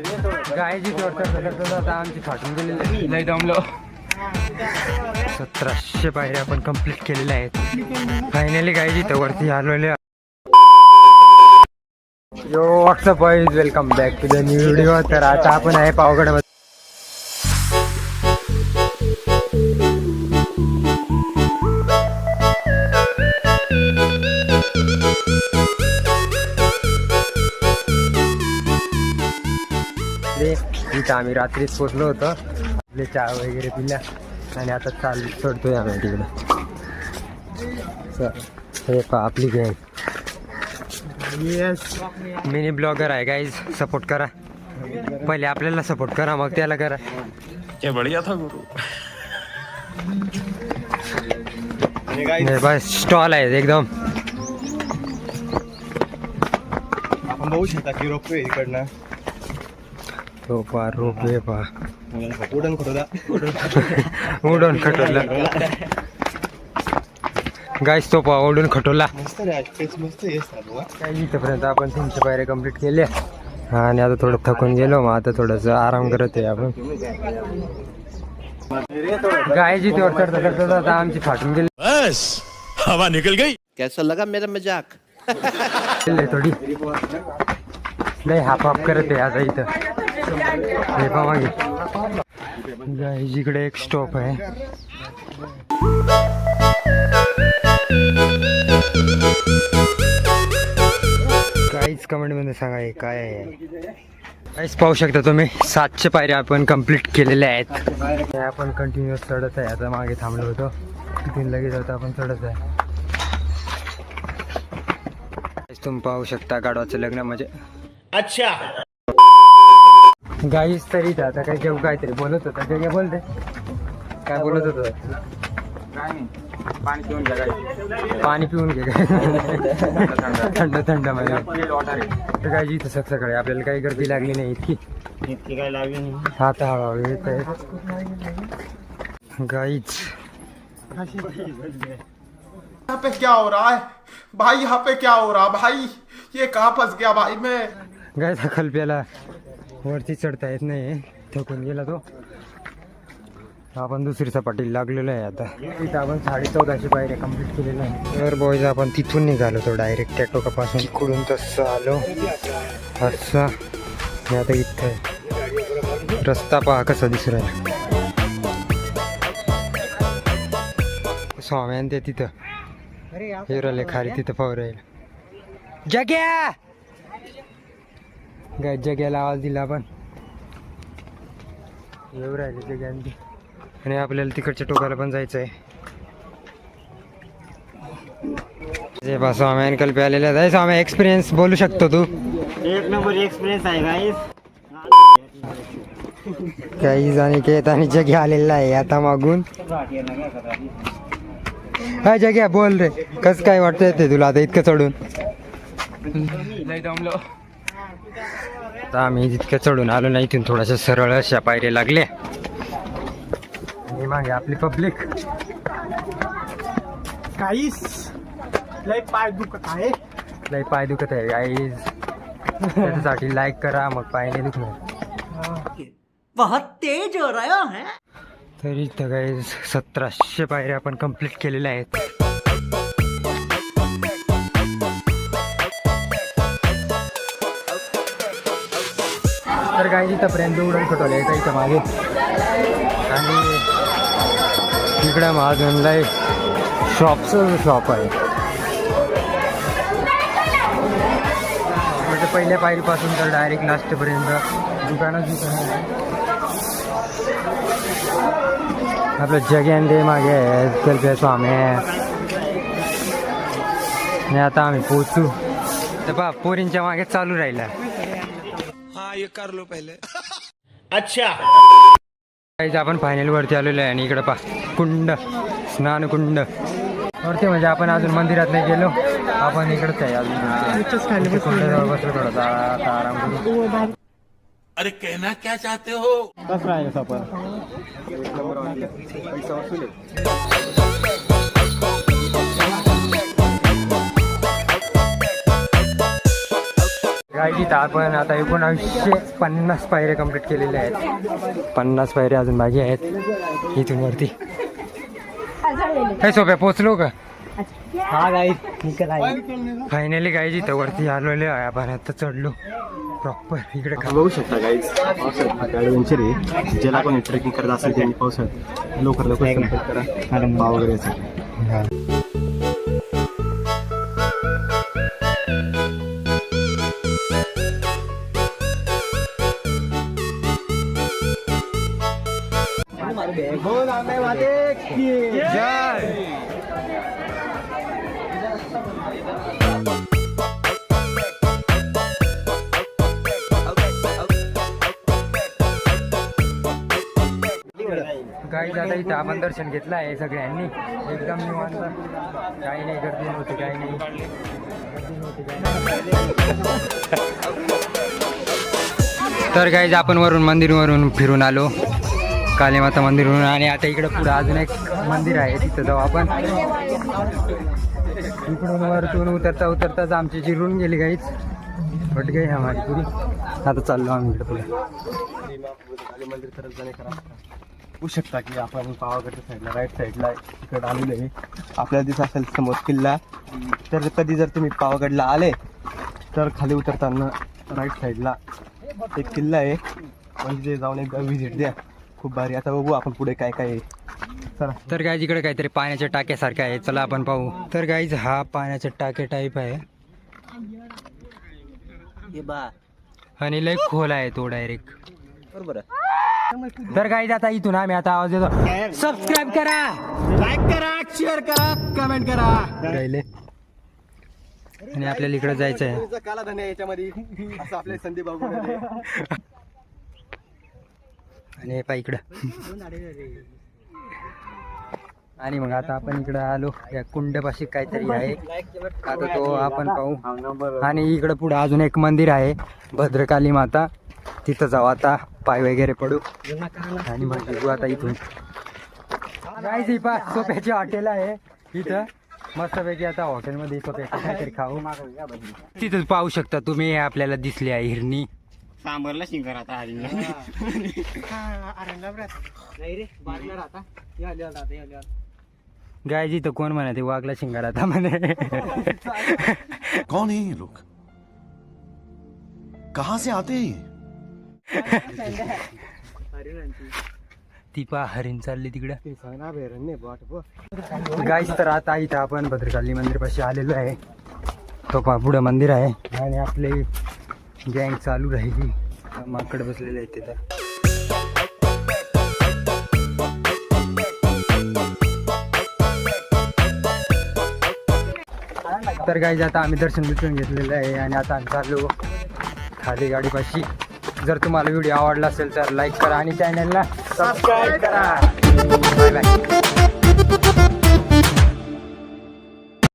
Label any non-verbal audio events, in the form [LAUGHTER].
गायची चोर करता आता आमची फाटून गेलेली लय दमलो. सतराशे पायऱ्या आपण कंप्लीट केलेल्या आहेत. फायनली गायची तर वरती आलेले yo what's up welcome back to the new video तर आता आपण आहे पावगड इथं आम्ही रात्रीच पोचलो होतो. आपले चहा वगैरे पिल्या आणि आता चाल सोडतोय आम्ही तिकडे. चल, हे पहा आपली गँग येस मिनी ब्लॉगर आहे गाईज सपोर्ट करा. पहिले आपल्याला सपोर्ट करा मग त्याला करा. क्या बढ़िया था गुरु. बस स्टॉल आहे एकदम. आपण बघू शकता की रोपवे इकडनं. तो पा रोपे पा उडण खोटोदा उडून खटवलं. गाईस तो पा उडून काही इथंपर्यंत आपण तीनशे पायऱ्या कंप्लीट केल्या? आणि आता थोडं थकून गेलो मग आता थोडंसं आराम करत आहे आपण. गायची तेवढं करता करता आता आमची फाटून गेली. बस हवा निकल गई. कैसा लगा मेरा मजाक? [LAUGHS] थोडी. लय हाफ हाफ करत आहे आता इथं. हे पहा मागे गायजीकडे एक स्टॉप आहे. काहीच कमेंटमध्ये सांगा हे काय आहे? काहीच पाहू शकता तुम्ही. सातशे पायऱ्या आपण कंप्लीट केलेल्या आहेत. हे आपण कंटिन्युअस चढत आहे. आता मागे थांबलो होतो. तिथून लगेच आता आपण चढत आहे. तुम्ही पाहू शकता गाडवाचं लग्न म्हणजे. अच्छा. गाईच तरी आता काय जेव काहीतरी बोलत होता. ते काय बोलते काय बोलत होतं? पाणी पिऊन घे. काय थंड थंड मध्ये. तर काय इथं सक सकाळी आपल्याला काही गर्दी लागली नाही इतकी. इतकी काय लागली नाही. आता हळूहळू येत आहे गाईच. यहाँ पे क्या हो रहा है? भाई यहाँ पे क्या हो रहा भाई ये कहाँ फंस गया भाई मैं? गायचा खलप्याला. वरती चढता येत नाही थकून गेला तो. आपण दुसरी सपाटी लागलेलो आहे आता. इथं आपण साडे चौदाशे पायऱ्या कंप्लीट केलेल्या आहे तर बॉईज आपण तिथून निघालो तो डायरेक्ट त्या टोकापासून. तिकडून तसं आलो. असा. हे आता इथं रस्ता पहा कसा दिसू राहिला स्वाम्यान ते तिथं. हे राहिले खाली तिथं फवरायला राहील. जग्या! जग्याला आवाज दिला आपण येऊ राहिले जग्यांनी आणि आपल्याला तिकडच्या टोकाला पण जायचं आहे जे बा स्वामी अंकल पे आलेले आहे स्वामी एक्सपिरियन्स बोलू शकतो तू? एक नंबर एक्सपिरियन्स आहे गाईस काही जाणे केत आणि जग्या आलेला आहे आता मागून. हा जग्या बोल रे. कस काय वाटतंय ते तुला? आता इतकं चढून. आता आम्ही जितकं चढून आलो नाही इथून थोड्याशा सरळ अशा पायऱ्या लागल्या. आणि मागे आपली पब्लिक गाइस लय पाय दुखत आहे. लय पाय दुखत आहे गाईज त्याच्यासाठी लाईक करा मग पाय नाही दुखणार. बहुत तेज हो रहा है। तरी इथं गाईज सतराशे पायऱ्या आपण कंप्लीट केलेल्या आहेत. तर काही इथंपर्यंत उडून खटवलं आहे इथं मागे. आणि इकडं महाजनला एक शॉपचं शॉप आहे. म्हणजे पहिल्या पायरीपासून तर डायरेक्ट लास्टपर्यंत दुकानच दुकान आहे. आपलं जग्यान दे मागे आहे स्वामी. आहे आणि आता आम्ही पोचू तर बा पोरींच्या मागे चालू राहिला. अच्छा. काहीच आपण फायनल वरती आलेलो आहे आणि इकडं पा कुंड स्नान कुंड. वरती म्हणजे आपण अजून मंदिरात नाही गेलो. आपण इकडंच आहे अजून कुंडाजवळ बसलो थोडासा आता आराम करू. अरे कहना क्या चाहते हो? कसं राहिलं सफर? काय तिथं आपण आता एकोणावीसशे पन्नास पायऱ्या कंप्लीट केलेल्या आहेत. पन्नास पायऱ्या अजून बाकी आहेत. इथून वरती. काय सोप्या पोचलो का? हा गाई फायनली काय जिथं वरती आलेलो आहे. आपण आता चढलो. प्रॉपर इकडे बघू शकता गाईज ज्याला कोणी ट्रेकिंग करत असेल त्यांनी पावसाळ्यात लवकर लवकर संपर्क करा पाव वगैरे यासाठी. काही दादा इथं आपण दर्शन घेतलं आहे सगळ्यांनी. एकदम निवांत. काही नाही गर्दी नव्हती काही नाही. तर काही आपण वरून मंदिरवरून फिरून आलो. कालीमाता मंदिरवरून आणि आता इकडं पुढं अजून एक मंदिर आहे तिथं जाऊ आपण. इकडून वरतून उतरता उतरताच आमची जिरून गेली काहीच फट गई हमारी पुरी आता चाललो आम्ही इकडे पुढे. काली मंदिर तरफ जाणे करा बघू शकता की आपण पावागडच्या साईडला राईट साईडला इकडे आलेलो आहे. आपल्याला दिसत असेल समोर किल्ला. तर कधी जर तुम्ही पावागडला आले तर खाली उतरताना राईट साईडला एक किल्ला आहे. म्हणजे जाऊन एकदा व्हिजिट द्या. खूप भारी. आता बघू आपण पुढे काय काय आहे. चला. तर गाईज इकडे काहीतरी पाण्याच्या टाक्यासारखं आहे. चला आपण पाहू. तर गाईज हा पाण्याच्या टाक्या टाईप आहे. आणि लय खोल आहे तो डायरेक्ट बरोबर तर गाईज आता इथून आम्ही आता आवाज देतो. सबस्क्राईब करा. लाईक करा शेअर करा कमेंट करा. राहिले. आणि आपल्याला इकडे जायचं आहे काला धन्य याच्यामध्ये संदीप [LAUGHS] आणि पा इकडं. आणि मग आता आपण इकडं आलो. या कुंडपाशी काहीतरी आहे. आता तो आपण पाहू. आणि इकडं पुढं अजून एक मंदिर आहे. भद्रकाली माता. तिथं जाऊ आता. पाय वगैरे पडू. आणि मग बघू आता इथून. काय ती पा सोप्याची हॉटेल आहे. इथं. मस्तपैकी आता हॉटेलमध्ये सोप्याची काहीतरी खाऊ. तिथंच पाहू शकता तुम्ही. आपल्याला दिसली आहे हिरणी. सांबरला शिंगर आता आधी गाय जी तर कोण म्हणते वाघला शिंगार आता म्हणे. कौन है ये लोग? कहाँ से आते हैं ये? ती पा हरिण चालली तिकडं. गाईच तर आता इथं आपण भद्रकाली मंदिरपाशी आलेलो आहे. तो पा पुढं मंदिर आहे. आणि आपले गँग चालू राहिली. माकड बसलेले आहेत तिथं. तर गाईज आता आम्ही दर्शन बिर्शन घेतलेलं आहे आणि आता आम्ही चाललो खाली गाडीपाशी. जर तुम्हाला व्हिडिओ आवडला असेल तर लाईक करा आणि चॅनलला सबस्क्राईब करा. Bye bye